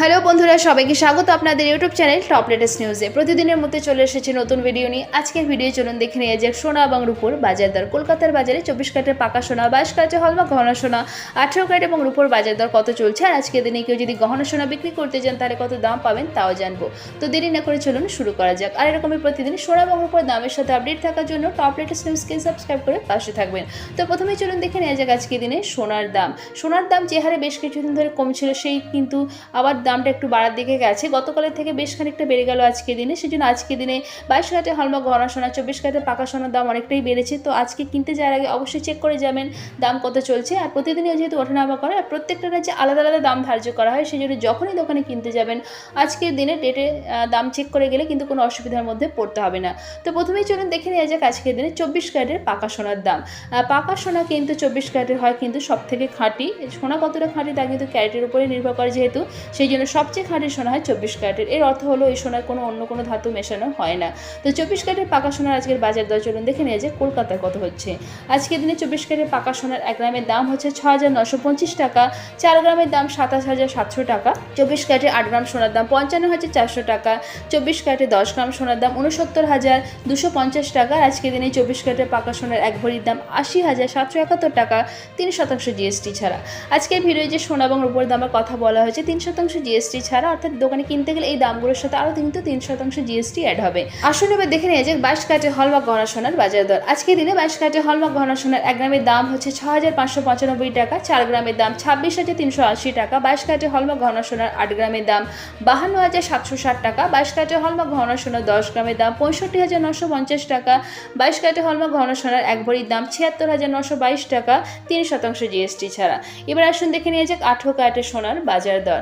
Hello বন্ধুরা, সবাইকে স্বাগত আপনাদের ইউটিউব চ্যানেল টপ লেটেস্ট নিউজে। প্রতিদিনের মধ্যে চলে এসেছে নতুন ভিডিও নিয়ে। আজকের ভিডিও চলুন দেখে নিয়ে যাক সোনা এবং রূপোর বাজার দর। কলকাতার বাজারে চব্বিশ কাটের পাকা সোনা, বাইশ কাটে হলমা গহনা সোনা, আঠেরো কাট এবং রূপোর বাজার দর কত চলছে? আর আজকের দিনে কেউ যদি গহনা সোনা বিক্রি করতে যান তাহলে কত দাম পাবেন তাও জানব। তো দেরি না করে চলুন শুরু করা যাক। আর এরকমই প্রতিদিন সোনা এবং রূপোর দামের সাথে আপডেট থাকার জন্য টপ লেটেস্ট নিউজকে সাবস্ক্রাইব করে পাশে থাকবেন। তো প্রথমেই চলুন দেখে নেওয়া যাক আজকের দিনে সোনার দাম। সোনার দাম যে হারে বেশ কিছুদিন ধরে কমছিল, সেই কিন্তু আবার দামটা একটু বাড়ার দিকে গেছে। গতকালের থেকে বেশ খানিকটা বেড়ে গেল আজকের দিনে। সেই জন্য আজকের দিনে বাইশ কাটে হলমার্ক গহনা সোনা চব্বিশ কাটে পাকা সোনার দাম অনেকটাই বেড়েছে। তো আজকে কিনতে যাওয়ার আগে অবশ্যই চেক করে যাবেন দাম কত চলছে। আর প্রতিদিনই যেহেতু ওঠানামা করে, আর প্রত্যেকটা রাজ্যে আলাদা আলাদা দাম ধার্য করা হয় সেই জন্য যখনই দোকানে কিনতে যাবেন, আজকের দিনে ডেটে দাম চেক করে গেলে কিন্তু কোনো অসুবিধার মধ্যে পড়তে হবে না। তো প্রথমেই চলুন দেখে নেওয়া যাক আজকের দিনে চব্বিশ ক্যারেটের পাকা সোনার দাম। পাকা সোনা কিন্তু চব্বিশ ক্যারেটের হয় কিন্তু সব থেকে খাঁটি। সোনা কতটা খাঁটি তা কিন্তু ক্যারেটের উপরে নির্ভর করে যেহেতু। সেই জন্য সবচেয়ে খাঁটি সোনা হয় চব্বিশ ক্যারেটের। এর অর্থ হলো এই সোনায় কোনো অন্য কোনো ধাতু মেশানো হয় না। তো চব্বিশ ক্যারেটের পাকা সোনার আজকের বাজার দর, চলুন দেখে নিয়ে যে কলকাতায় কত হচ্ছে। আজকের দিনে চব্বিশ ক্যারেটের পাকা সোনার এক গ্রামের দাম হচ্ছে ছ হাজার নশো পঁচিশ টাকা, চার গ্রামের দাম সাতাশ হাজার সাতশো টাকা। চব্বিশ ক্যারেটের আট গ্রাম সোনার দাম পঞ্চান্ন হাজার চারশো টাকা, চব্বিশ ক্যারেটে দশ গ্রাম সোনার দাম উনসত্তর হাজার দুশো পঞ্চাশ টাকা। আজকের দিনে চব্বিশ ক্যারেটের পাকা সোনার এক ভরির দাম আশি হাজার সাতশো একাত্তর টাকা, তিন শতাংশ জিএসটি ছাড়া। আজকের ভিডিওয়ে যে সোনা এবং রূপোর দামের কথা বলা হয়েছে, তিন শতাংশ জিএসটি ছাড়া, অর্থাৎ দোকানে কিনতে গেলে এই দামগুলোর সাথে আরও কিন্তু তিন শতাংশ জিএসটি অ্যাড হবে। আসুন এবার দেখে নিয়ে যাক বাইশ কাটে হলমার্ক গহনা সোনার বাজার দর। আজকের দিনে বাইশ কাটে হলমার্ক গহনা সোনার এক গ্রামের দাম হচ্ছে ছ হাজার পাঁচশো পঁচানব্বই টাকা, চার গ্রামের দাম ছাব্বিশ হাজার তিনশো আশি টাকা বাইশ কাটে হলমার্ক গহনা সোনার আট গ্রামের দাম বাহান্ন হাজার সাতশো ষাট টাকা বাইশ কাটে হলমার্ক গহনা সোনার দশ গ্রামের দাম পঁয়ষট্টি হাজার নশো পঞ্চাশ টাকা বাইশ কাটে হলমার্ক গহনা সোনার এক ভরির দাম ছিয়াত্তর হাজার নশো বাইশ টাকা, তিন শতাংশ জিএসটি ছাড়া। এবার আসুন দেখে নিয়ে যাক আঠেরো ক্যারেটের সোনার বাজার দর।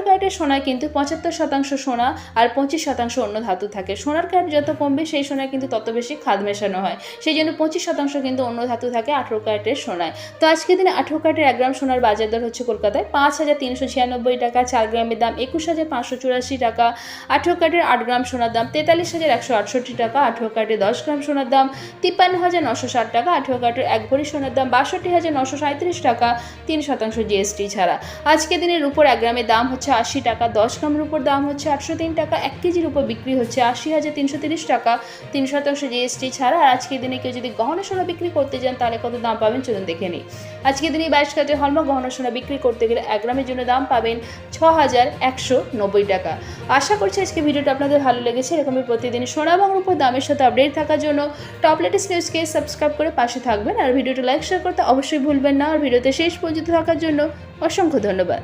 আঠেরো ক্যারেটের সোনায় কিন্তু পঁচাত্তর শতাংশ সোনা আর পঁচিশ শতাংশ অন্য ধাতু থাকে। সোনার ক্যারেট যত কমবে, সেই সোনায় কিন্তু তত বেশি খাদ মেশানো হয়। সেই জন্য পঁচিশ শতাংশ কিন্তু অন্য ধাতু থাকে আঠেরো ক্যারেটের সোনায়। তো আজকের দিনে আঠেরো ক্যারেটের এক গ্রাম সোনার বাজার দর হচ্ছে কলকাতায় পাঁচ হাজার তিনশো ছিয়ানব্বই টাকা, চার গ্রামের দাম একুশ হাজার পাঁচশো চুরাশি টাকা। আঠেরো ক্যারেটের আট গ্রাম সোনার দাম তেতাল্লিশ হাজার একশো আটষট্টি টাকা, আঠেরো ক্যারেটের দশ গ্রাম সোনার দাম তিপ্পান্ন হাজার নশো ষাট টাকা, আঠেরো ক্যারেটের এক ভরি সোনার দাম বাষট্টি হাজার নশো সাঁত্রিশ টাকা, তিন শতাংশ জিএসটি ছাড়া। আজকে দিনের উপর এক গ্রামের দাম হচ্ছে আশি টাকা। দশ গ্রামের উপর দাম হচ্ছে আটশো তিন টাকা। এক কেজির উপর বিক্রি হচ্ছে আশি হাজার তিনশো তিরিশ টাকা। তিন শতাংশ জিএসটি ছাড়া আর আজকের দিনে কেউ যদি গহনা সোনা বিক্রি করতে যান, তাহলে কত দাম পাবেন চলুন দেখে নিই। আজকের দিনে বাইশ কাটে হলমা গহনা সোনা বিক্রি করতে গেলে এক গ্রামের জন্য দাম পাবেন ছ হাজার একশো নব্বই টাকা। আশা করছি আজকে ভিডিওটা আপনাদের ভালো লেগেছে। এরকমই প্রতিদিন সোনা এবং উপর দামের সাথে আপডেট থাকার জন্য টপ লেটেস্ট নিউজকে সাবস্ক্রাইব করে পাশে থাকবেন। আর ভিডিওটা লাইক শেয়ার করতে অবশ্যই ভুলবেন না। আর ভিডিওতে শেষ পর্যন্ত থাকার জন্য অসংখ্য ধন্যবাদ।